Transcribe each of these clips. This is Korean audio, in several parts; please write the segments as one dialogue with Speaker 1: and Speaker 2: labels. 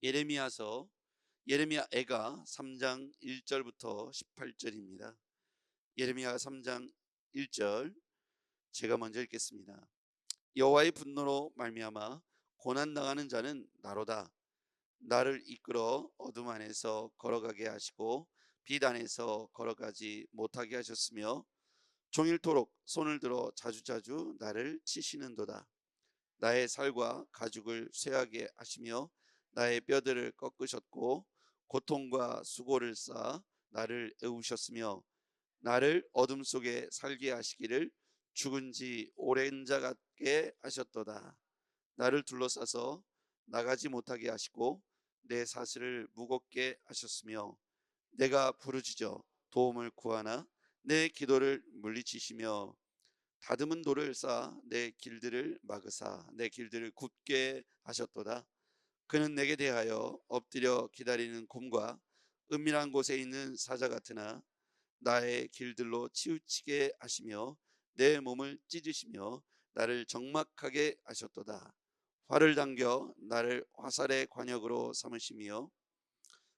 Speaker 1: 예레미야서 예레미야 애가 3장 1절부터 18절입니다. 예레미야 3장 1절 제가 먼저 읽겠습니다. 여호와의 분노로 말미암아 고난 당하는 자는 나로다. 나를 이끌어 어둠 안에서 걸어가게 하시고 빛 안에서 걸어가지 못하게 하셨으며 종일토록 손을 들어 자주자주 나를 치시는도다. 나의 살과 가죽을 쇠하게 하시며 나의 뼈들을 꺾으셨고 고통과 수고를 쌓아 나를 애우셨으며 나를 어둠 속에 살게 하시기를 죽은 지 오랜 자 같게 하셨도다. 나를 둘러싸서 나가지 못하게 하시고 내 사슬을 무겁게 하셨으며 내가 부르짖어 도움을 구하나 내 기도를 물리치시며 다듬은 돌을 쌓아 내 길들을 막으사 내 길들을 굳게 하셨도다. 그는 내게 대하여 엎드려 기다리는 곰과 은밀한 곳에 있는 사자 같으나 나의 길들로 치우치게 하시며 내 몸을 찢으시며 나를 적막하게 하셨도다. 활을 당겨 나를 화살의 관역으로 삼으시며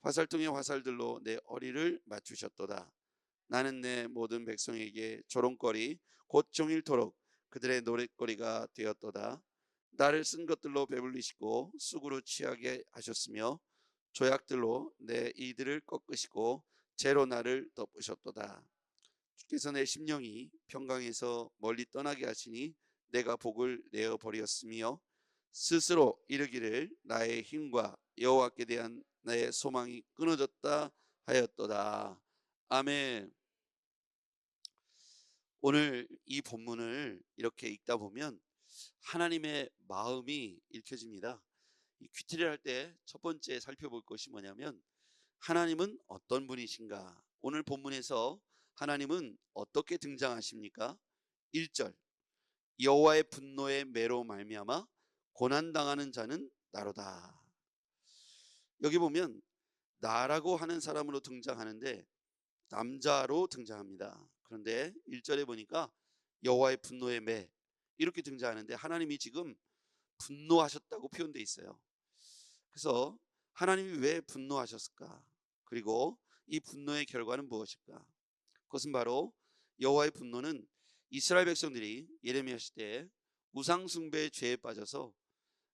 Speaker 1: 화살통의 화살들로 내 어리를 맞추셨도다. 나는 내 모든 백성에게 조롱거리 곧 종일토록 그들의 노랫거리가 되었도다. 나를 쓴 것들로 배불리시고 쑥으로 취하게 하셨으며 조약들로 내 이들을 꺾으시고 재로 나를 덮으셨도다. 주께서 내 심령이 평강에서 멀리 떠나게 하시니 내가 복을 내어 버렸으며 스스로 이르기를 나의 힘과 여호와께 대한 나의 소망이 끊어졌다 하였도다. 아멘. 오늘 이 본문을 이렇게 읽다 보면 하나님의 마음이 읽혀집니다. 이 퀴트를 할 때 첫 번째 살펴볼 것이 뭐냐면 하나님은 어떤 분이신가? 오늘 본문에서 하나님은 어떻게 등장하십니까? 1절 여호와의 분노의 매로 말미암아 고난 당하는 자는 나로다. 여기 보면 나라고 하는 사람으로 등장하는데 남자로 등장합니다. 그런데 1절에 보니까 여호와의 분노의 매 이렇게 등장하는데 하나님이 지금 분노하셨다고 표현되어 있어요. 그래서 하나님이 왜 분노하셨을까? 그리고 이 분노의 결과는 무엇일까? 그것은 바로 여호와의 분노는 이스라엘 백성들이 예레미야 시대에 우상 숭배의 죄에 빠져서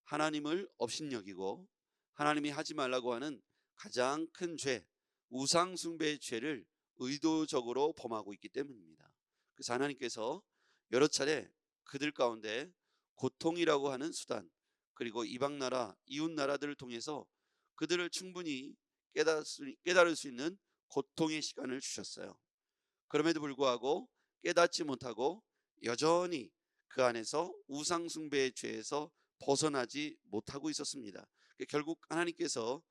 Speaker 1: 하나님을 업신여기고 하나님이 하지 말라고 하는 가장 큰 죄, 우상 숭배의 죄를 의도적으로 범하고 있기 때문입니다. 그래서 하나님께서 여러 차례 그들 가운데 고통이라고 하는 수단 그리고 이방 나라 이웃 나라들을 통해서 그들을 충분히 깨달을 수, 있는 고통의 시간을 주셨어요. 그럼에도 불구하고 깨닫지 못하고 여전히 그 안에서 우상 숭배의 죄에서 벗어나지 못하고 있었습니다. 결국 하나님께서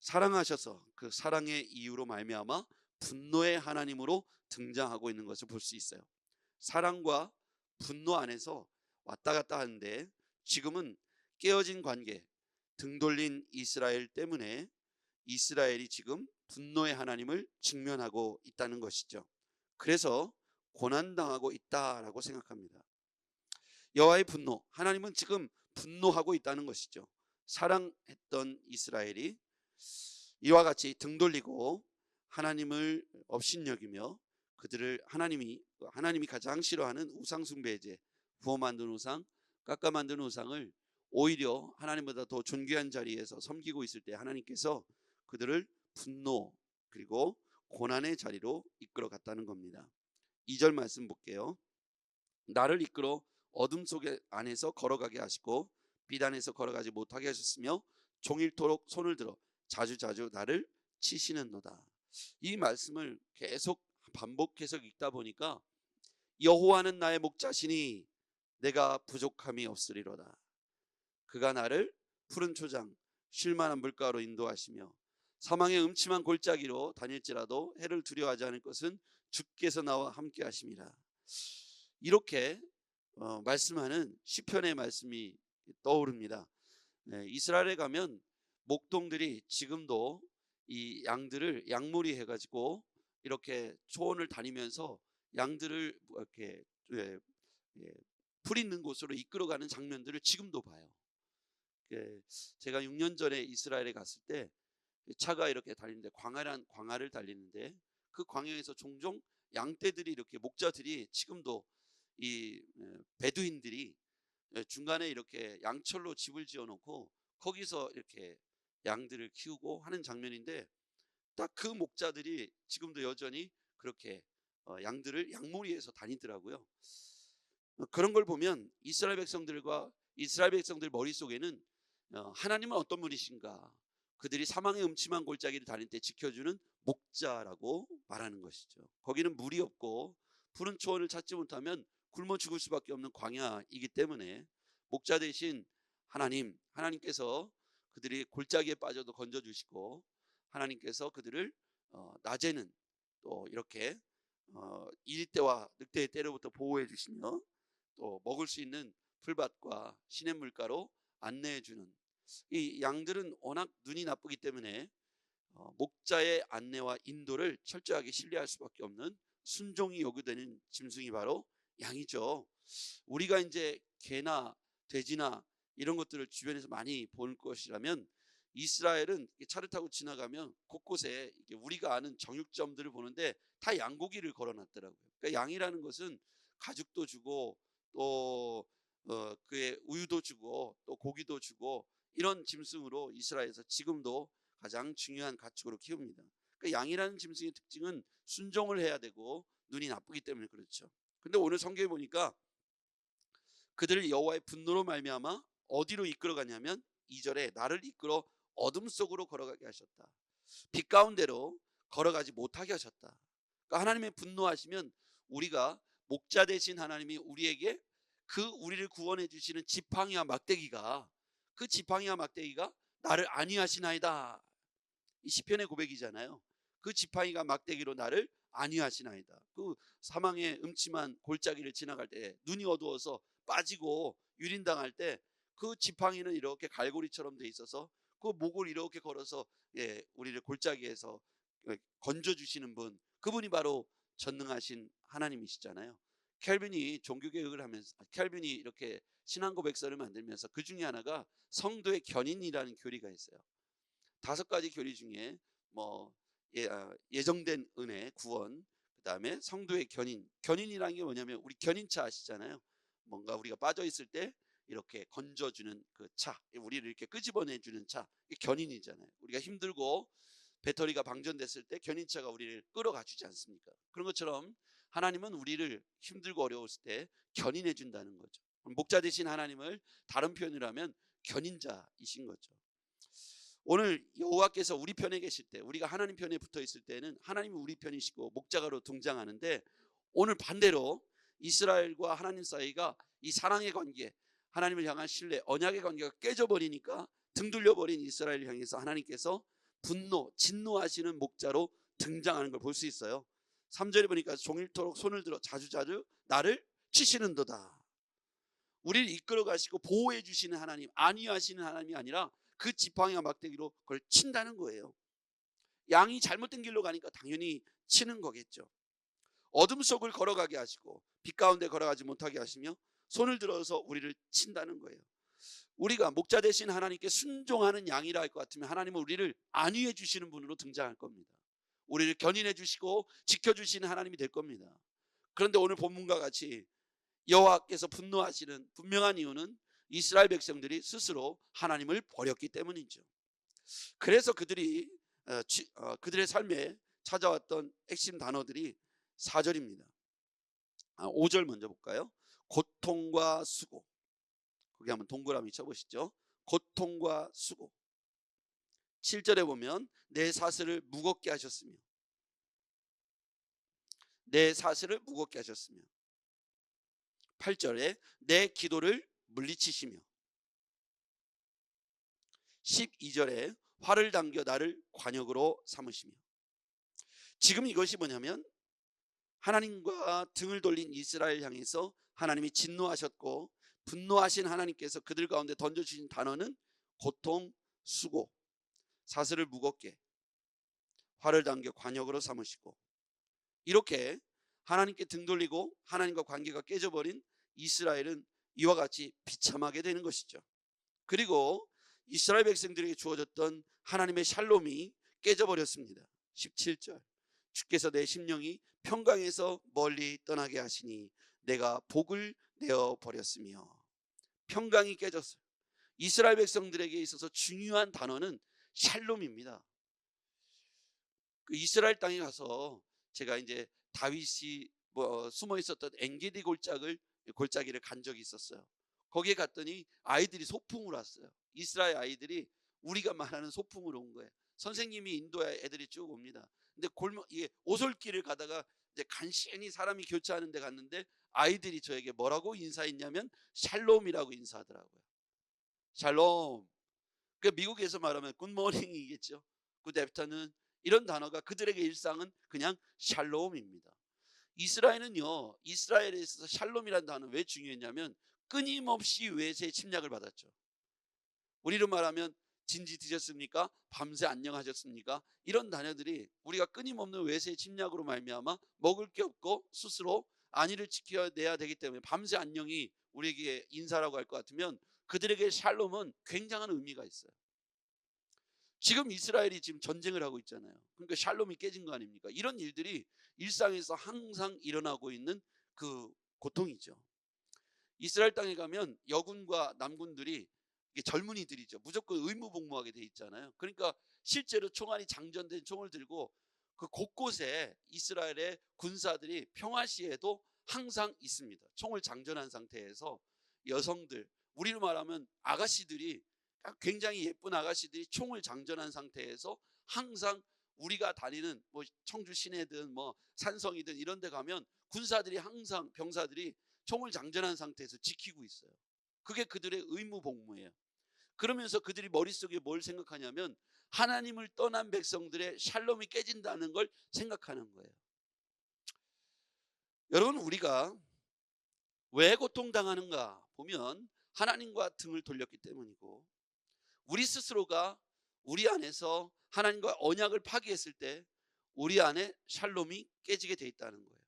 Speaker 1: 사랑하셔서 그 사랑의 이유로 말미암아 분노의 하나님으로 등장하고 있는 것을 볼 수 있어요. 사랑과 분노 안에서 왔다 갔다 하는데 지금은 깨어진 관계, 등 돌린 이스라엘 때문에 이스라엘이 지금 분노의 하나님을 직면하고 있다는 것이죠. 그래서 고난당하고 있다라고 생각합니다. 여호와의 분노, 하나님은 지금 분노하고 있다는 것이죠. 사랑했던 이스라엘이 이와 같이 등 돌리고 하나님을 업신여기며 그들을 하나님이 하나님이 가장 싫어하는 우상 숭배제, 부어 만든 우상, 깎아 만든 우상을 오히려 하나님보다 더 존귀한 자리에서 섬기고 있을 때 하나님께서 그들을 분노 그리고 고난의 자리로 이끌어 갔다는 겁니다. 2절 말씀 볼게요. 나를 이끌어 어둠 속에 안에서 걸어가게 하시고 빛 안에서 걸어가지 못하게 하셨으며 종일토록 손을 들어 자주 자주 나를 치시는도다. 이 말씀을 계속 반복해서 읽다 보니까 여호와는 나의 목자시니 내가 부족함이 없으리로다. 그가 나를 푸른 초장 쉴만한 물가로 인도하시며 사망의 음침한 골짜기로 다닐지라도 해를 두려워하지 않을 것은 주께서 나와 함께 하심이라. 이렇게 어, 말씀하는 시편의 말씀이 떠오릅니다. 네, 이스라엘에 가면 목동들이 지금도 이 양들을 양무리 해가지고 이렇게 초원을 다니면서 양들을 뭐 이렇게 예, 예, 풀 있는 곳으로 이끌어가는 장면들을 지금도 봐요. 그 제가 6년 전에 이스라엘에 갔을 때 차가 이렇게 달리는데 광활한 광야를 달리는데 그 광야에서 종종 양떼들이 이렇게 목자들이 지금도 이 에, 베두인들이 에, 중간에 이렇게 양철로 집을 지어 놓고 거기서 이렇게 양들을 키우고 하는 장면인데 딱 그 목자들이 지금도 여전히 그렇게 어, 양들을 양무리에서 다니더라고요. 어, 그런 걸 보면 이스라엘 백성들과 이스라엘 백성들 머릿속에는 어, 하나님은 어떤 분이신가? 그들이 사망의 음침한 골짜기를 다닐 때 지켜주는 목자라고 말하는 것이죠. 거기는 물이 없고 푸른 초원을 찾지 못하면 굶어 죽을 수밖에 없는 광야이기 때문에 목자 대신 하나님, 하나님께서 그들이 골짜기에 빠져도 건져 주시고 하나님께서 그들을 어, 낮에는 또 이렇게 어, 일 때와 늑대의 때로부터 보호해 주시며 또 먹을 수 있는 풀밭과 시냇물가로 안내해 주는 이 양들은 워낙 눈이 나쁘기 때문에 어, 목자의 안내와 인도를 철저하게 신뢰할 수밖에 없는 순종이 요구되는 짐승이 바로 양이죠. 우리가 이제 개나 돼지나 이런 것들을 주변에서 많이 볼 것이라면 이스라엘은 차를 타고 지나가면 곳곳에 우리가 아는 정육점들을 보는데 다 양고기를 걸어놨더라고요. 그러니까 양이라는 것은 가죽도 주고 또 어, 그의 우유도 주고 또 고기도 주고 이런 짐승으로 이스라엘에서 지금도 가장 중요한 가축으로 키웁니다. 그러니까 양이라는 짐승의 특징은 순종을 해야 되고 눈이 나쁘기 때문에 그렇죠. 근데 오늘 성경에 보니까 그들을 여호와의 분노로 말미암아 어디로 이끌어 가냐면 2절에 나를 이끌어 어둠 속으로 걸어가게 하셨다. 빛 가운데로 걸어가지 못하게 하셨다. 그러니까 하나님의 분노하시면 우리가 목자 되신 하나님이 우리에게 그 우리를 구원해 주시는 지팡이와 막대기가 그 지팡이와 막대기가 나를 안위하시나이다. 이 시편의 고백이잖아요. 그 지팡이가 막대기로 나를 안위하시나이다. 그 사망의 음침한 골짜기를 지나갈 때 눈이 어두워서 빠지고 유린당할 때 그 지팡이는 이렇게 갈고리처럼 돼 있어서 그 목을 이렇게 걸어서 예, 우리를 골짜기에서 건져 주시는 분 그분이 바로 전능하신 하나님이시잖아요. 켈빈이 종교 개혁을 하면서 켈빈이 이렇게 신앙 고백서를 만들면서 그 중에 하나가 성도의 견인이라는 교리가 있어요. 다섯 가지 교리 중에 뭐 예, 아, 예정된 은혜, 구원, 그다음에 성도의 견인. 견인이라는 게 뭐냐면 우리 견인차 아시잖아요. 뭔가 우리가 빠져 있을 때 이렇게 건져주는 그 차, 우리를 이렇게 끄집어내주는 차, 견인이잖아요. 우리가 힘들고 배터리가 방전됐을 때 견인차가 우리를 끌어가 주지 않습니까? 그런 것처럼 하나님은 우리를 힘들고 어려웠을 때 견인해 준다는 거죠. 목자 되신 하나님을 다른 표현으로 하면 견인자이신 거죠. 오늘 여호와께서 우리 편에 계실 때 우리가 하나님 편에 붙어 있을 때는 하나님이 우리 편이시고 목자가로 등장하는데 오늘 반대로 이스라엘과 하나님 사이가 이 사랑의 관계 하나님을 향한 신뢰 언약의 관계가 깨져버리니까 등 돌려버린 이스라엘을 향해서 하나님께서 분노 진노하시는 목자로 등장하는 걸 볼 수 있어요 3절에 보니까 종일토록 손을 들어 자주자주 나를 치시는도다 우리를 이끌어 가시고 보호해 주시는 하나님 안위하시는 하나님이 아니라 그 지팡이와 막대기로 그걸 친다는 거예요. 양이 잘못된 길로 가니까 당연히 치는 거겠죠. 어둠 속을 걸어가게 하시고 빛 가운데 걸어가지 못하게 하시며 손을 들어서 우리를 친다는 거예요. 우리가 목자 대신 하나님께 순종하는 양이라 할 것 같으면 하나님은 우리를 안위해 주시는 분으로 등장할 겁니다. 우리를 견인해 주시고 지켜 주시는 하나님이 될 겁니다. 그런데 오늘 본문과 같이 여호와께서 분노하시는 분명한 이유는 이스라엘 백성들이 스스로 하나님을 버렸기 때문이죠. 그래서 그들이 어, 어, 그들의 삶에 찾아왔던 핵심 단어들이 4절입니다. 5절 아, 먼저 볼까요? 고통과 수고. 거기 한번 동그라미 쳐보시죠. 고통과 수고. 7절에 보면 내 사슬을 무겁게 하셨으며 내 사슬을 무겁게 하셨으며 8절에 내 기도를 물리치시며 12절에 화를 당겨 나를 관역으로 삼으시며 지금 이것이 뭐냐면 하나님과 등을 돌린 이스라엘 향해서 하나님이 진노하셨고 분노하신 하나님께서 그들 가운데 던져주신 단어는 고통, 수고, 사슬을 무겁게 화를 당겨 관역으로 삼으시고 이렇게 하나님께 등 돌리고 하나님과 관계가 깨져버린 이스라엘은 이와 같이 비참하게 되는 것이죠. 그리고 이스라엘 백성들에게 주어졌던 하나님의 샬롬이 깨져버렸습니다. 17절 주께서 내 심령이 평강에서 멀리 떠나게 하시니 내가 복을 내어 버렸으며 평강이 깨졌어요. 이스라엘 백성들에게 있어서 중요한 단어는 샬롬입니다. 그 이스라엘 땅에 가서 제가 이제 다윗이 뭐 숨어 있었던 엔게디 골짜기를 골짜기를 간 적이 있었어요. 거기에 갔더니 아이들이 소풍을 왔어요. 이스라엘 아이들이 우리가 말하는 소풍으로 온 거예요. 선생님이 인도에 애들이 쭉 옵니다. 근데 골목 이게 오솔길을 가다가 이제 간신히 사람이 교차하는 데 갔는데 아이들이 저에게 뭐라고 인사했냐면 샬롬이라고 인사하더라고요. 샬롬. 그 미국에서 말하면 굿모닝이겠죠. 굿애프터는 이런 단어가 그들에게 일상은 그냥 샬롬입니다. 이스라엘은요. 이스라엘에 있어서 샬롬이라는 단어 왜 중요했냐면 끊임없이 외세의 침략을 받았죠. 우리로 말하면 진지 드셨습니까? 밤새 안녕하셨습니까? 이런 단어들이 우리가 끊임없는 외세의 침략으로 말미암아 먹을 게 없고 스스로 안위를 지켜내야 되기 때문에 밤새 안녕이 우리에게 인사라고 할 것 같으면 그들에게 샬롬은 굉장한 의미가 있어요. 지금 이스라엘이 지금 전쟁을 하고 있잖아요. 그러니까 샬롬이 깨진 거 아닙니까? 이런 일들이 일상에서 항상 일어나고 있는 그 고통이죠. 이스라엘 땅에 가면 여군과 남군들이 젊은이들이죠. 무조건 의무 복무하게 돼 있잖아요. 그러니까 실제로 총알이 장전된 총을 들고 그 곳곳에 이스라엘의 군사들이 평화 시에도 항상 있습니다. 총을 장전한 상태에서 여성들, 우리로 말하면 아가씨들이 굉장히 예쁜 아가씨들이 총을 장전한 상태에서 항상 우리가 다니는 뭐 청주 시내든 뭐 산성이든 이런 데 가면 군사들이 항상 병사들이 총을 장전한 상태에서 지키고 있어요. 그게 그들의 의무 복무예요. 그러면서 그들이 머릿속에 뭘 생각하냐면 하나님을 떠난 백성들의 샬롬이 깨진다는 걸 생각하는 거예요. 여러분 우리가 왜 고통당하는가 보면 하나님과 등을 돌렸기 때문이고 우리 스스로가 우리 안에서 하나님과 언약을 파기했을 때 우리 안에 샬롬이 깨지게 돼 있다는 거예요.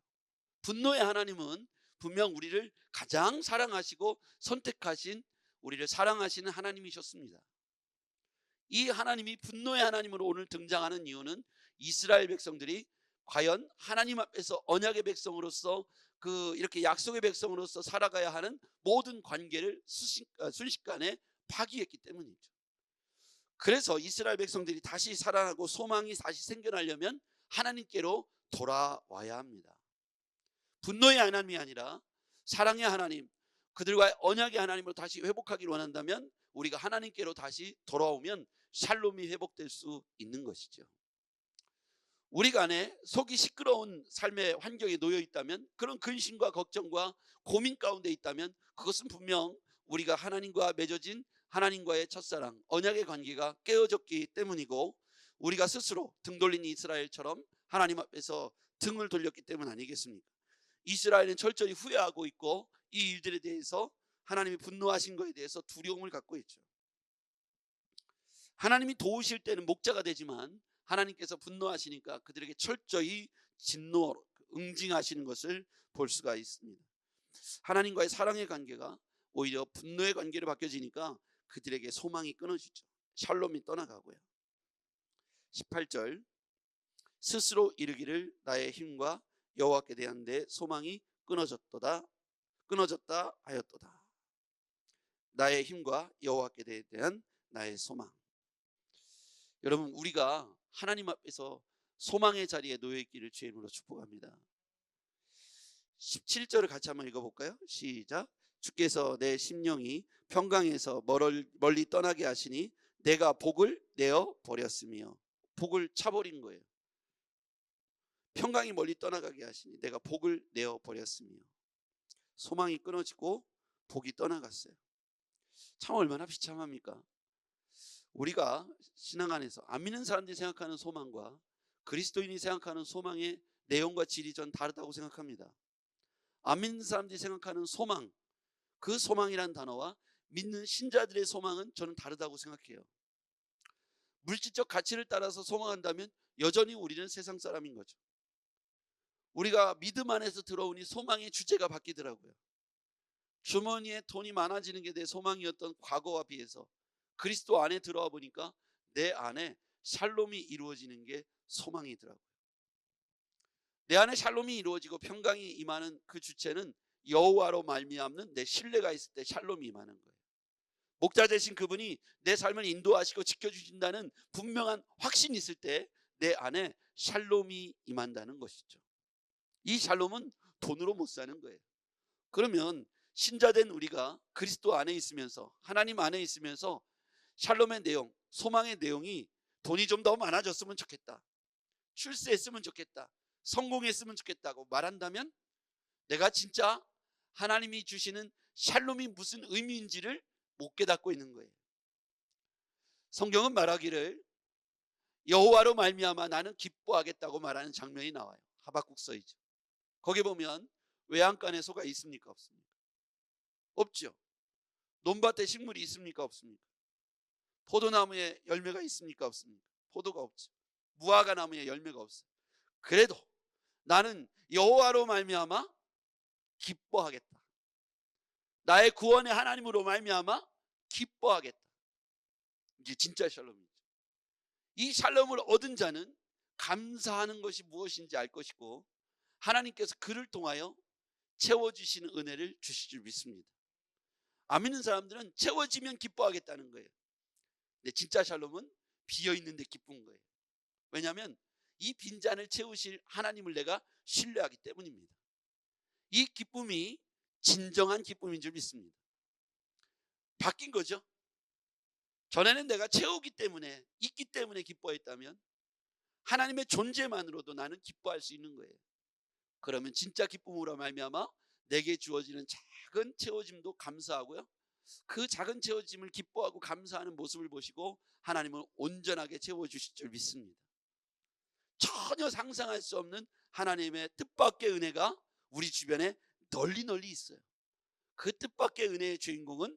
Speaker 1: 분노의 하나님은 분명 우리를 가장 사랑하시고 선택하신 우리를 사랑하시는 하나님이셨습니다. 이 하나님이 분노의 하나님으로 오늘 등장하는 이유는 이스라엘 백성들이 과연 하나님 앞에서 언약의 백성으로서 그 이렇게 약속의 백성으로서 살아가야 하는 모든 관계를 어, 순식간에 파기했기 때문이죠. 그래서 이스라엘 백성들이 다시 살아나고 소망이 다시 생겨나려면 하나님께로 돌아와야 합니다. 분노의 하나님이 아니라 사랑의 하나님, 그들과의 언약의 하나님으로 다시 회복하기를 원한다면 우리가 하나님께로 다시 돌아오면 샬롬이 회복될 수 있는 것이죠. 우리가 안에 속이 시끄러운 삶의 환경에 놓여 있다면 그런 근심과 걱정과 고민 가운데 있다면 그것은 분명 우리가 하나님과 맺어진 하나님과의 첫사랑 언약의 관계가 깨어졌기 때문이고 우리가 스스로 등 돌린 이스라엘처럼 하나님 앞에서 등을 돌렸기 때문 아니겠습니까? 이스라엘은 철저히 후회하고 있고 이 일들에 대해서 하나님이 분노하신 것에 대해서 두려움을 갖고 있죠. 하나님이 도우실 때는 목자가 되지만 하나님께서 분노하시니까 그들에게 철저히 진노 응징하시는 것을 볼 수가 있습니다. 하나님과의 사랑의 관계가 오히려 분노의 관계로 바뀌어지니까 그들에게 소망이 끊어지죠. 샬롬이 떠나가고요. 18절 스스로 이르기를 나의 힘과 여호와께 대한 내 소망이 끊어졌도다 끊어졌다 하였도다. 나의 힘과 여호와께 대한 나의 소망. 여러분 우리가 하나님 앞에서 소망의 자리에 놓여 있기를 주의 이름으로 축복합니다. 17절을 같이 한번 읽어볼까요? 시작. 주께서 내 심령이 평강에서 멀리 떠나게 하시니 내가 복을 내어 버렸으며 복을 차버린 거예요. 평강이 멀리 떠나가게 하시니 내가 복을 내어 버렸으며 소망이 끊어지고 복이 떠나갔어요. 참 얼마나 비참합니까? 우리가 신앙 안에서 안 믿는 사람들이 생각하는 소망과 그리스도인이 생각하는 소망의 내용과 질이 전 다르다고 생각합니다. 안 믿는 사람들이 생각하는 소망, 그 소망이란 단어와 믿는 신자들의 소망은 저는 다르다고 생각해요. 물질적 가치를 따라서 소망한다면 여전히 우리는 세상 사람인 거죠. 우리가 믿음 안에서 들어오니 소망의 주제가 바뀌더라고요. 주머니에 돈이 많아지는 게 내 소망이었던 과거와 비해서 그리스도 안에 들어와 보니까 내 안에 샬롬이 이루어지는 게 소망이더라고요. 내 안에 샬롬이 이루어지고 평강이 임하는 그 주체는 여호와로 말미암는 내 신뢰가 있을 때 샬롬이 임하는 거예요. 목자 되신 그분이 내 삶을 인도하시고 지켜주신다는 분명한 확신이 있을 때 내 안에 샬롬이 임한다는 것이죠. 이 샬롬은 돈으로 못 사는 거예요. 그러면 신자된 우리가 그리스도 안에 있으면서 하나님 안에 있으면서 샬롬의 내용, 소망의 내용이 돈이 좀 더 많아졌으면 좋겠다. 출세했으면 좋겠다. 성공했으면 좋겠다고 말한다면 내가 진짜 하나님이 주시는 샬롬이 무슨 의미인지를 못 깨닫고 있는 거예요. 성경은 말하기를 여호와로 말미암아 나는 기뻐하겠다고 말하는 장면이 나와요. 하박국서이죠. 거기 보면 외양간에 소가 있습니까 없습니까? 없죠. 논밭에 식물이 있습니까 없습니까? 포도나무에 열매가 있습니까 없습니까? 포도가 없죠. 무화과 나무에 열매가 없어요. 그래도 나는 여호와로 말미암아 기뻐하겠다. 나의 구원의 하나님으로 말미암아 기뻐하겠다. 이게 진짜 샬롬이죠. 이 샬롬을 얻은 자는 감사하는 것이 무엇인지 알 것이고 하나님께서 그를 통하여 채워주시는 은혜를 주실 줄 믿습니다. 안 믿는 사람들은 채워지면 기뻐하겠다는 거예요. 근데 진짜 샬롬은 비어 있는데 기쁜 거예요. 왜냐하면 이 빈잔을 채우실 하나님을 내가 신뢰하기 때문입니다. 이 기쁨이 진정한 기쁨인 줄 믿습니다. 바뀐 거죠. 전에는 내가 채우기 때문에 있기 때문에 기뻐했다면 하나님의 존재만으로도 나는 기뻐할 수 있는 거예요. 그러면 진짜 기쁨으로 말미암아 내게 주어지는 작은 채워짐도 감사하고요. 그 작은 채워짐을 기뻐하고 감사하는 모습을 보시고 하나님은 온전하게 채워 주실 줄 믿습니다. 전혀 상상할 수 없는 하나님의 뜻밖의 은혜가 우리 주변에 널리 널리 있어요. 그 뜻밖의 은혜의 주인공은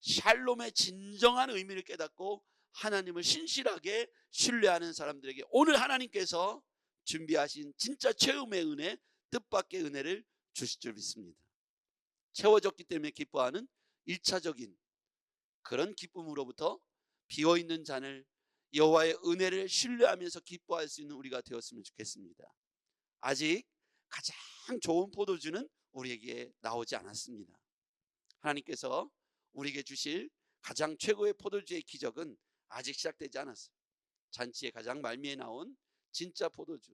Speaker 1: 샬롬의 진정한 의미를 깨닫고 하나님을 신실하게 신뢰하는 사람들에게 오늘 하나님께서 준비하신 진짜 체험의 은혜, 뜻밖의 은혜를 주실 줄 믿습니다. 채워졌기 때문에 기뻐하는 1차적인 그런 기쁨으로부터 비어 있는 잔을 여호와의 은혜를 신뢰하면서 기뻐할 수 있는 우리가 되었으면 좋겠습니다. 아직 가장 좋은 포도주는 우리에게 나오지 않았습니다. 하나님께서 우리에게 주실 가장 최고의 포도주의 기적은 아직 시작되지 않았어요. 잔치의 가장 말미에 나온 진짜 포도주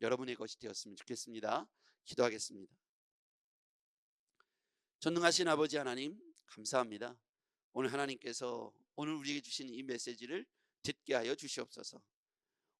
Speaker 1: 여러분의 것이 되었으면 좋겠습니다. 기도하겠습니다. 전능하신 아버지 하나님 감사합니다. 오늘 하나님께서 오늘 우리에게 주신 이 메시지를 듣게 하여 주시옵소서.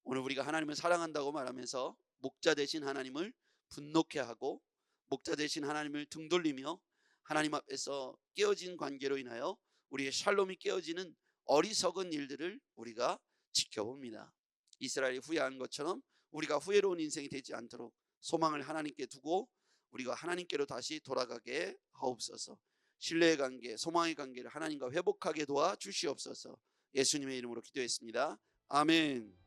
Speaker 1: 오늘 우리가 하나님을 사랑한다고 말하면서 목자 되신 하나님을 분노케 하고 목자 되신 하나님을 등돌리며 하나님 앞에서 깨어진 관계로 인하여 우리의 샬롬이 깨어지는 어리석은 일들을 우리가 지켜봅니다. 이스라엘이 후회한 것처럼 우리가 후회로운 인생이 되지 않도록 소망을 하나님께 두고 우리가 하나님께로 다시 돌아가게 하옵소서. 신뢰의 관계, 소망의 관계를 하나님과 회복하게 도와 주시옵소서. 예수님의 이름으로 기도했습니다. 아멘.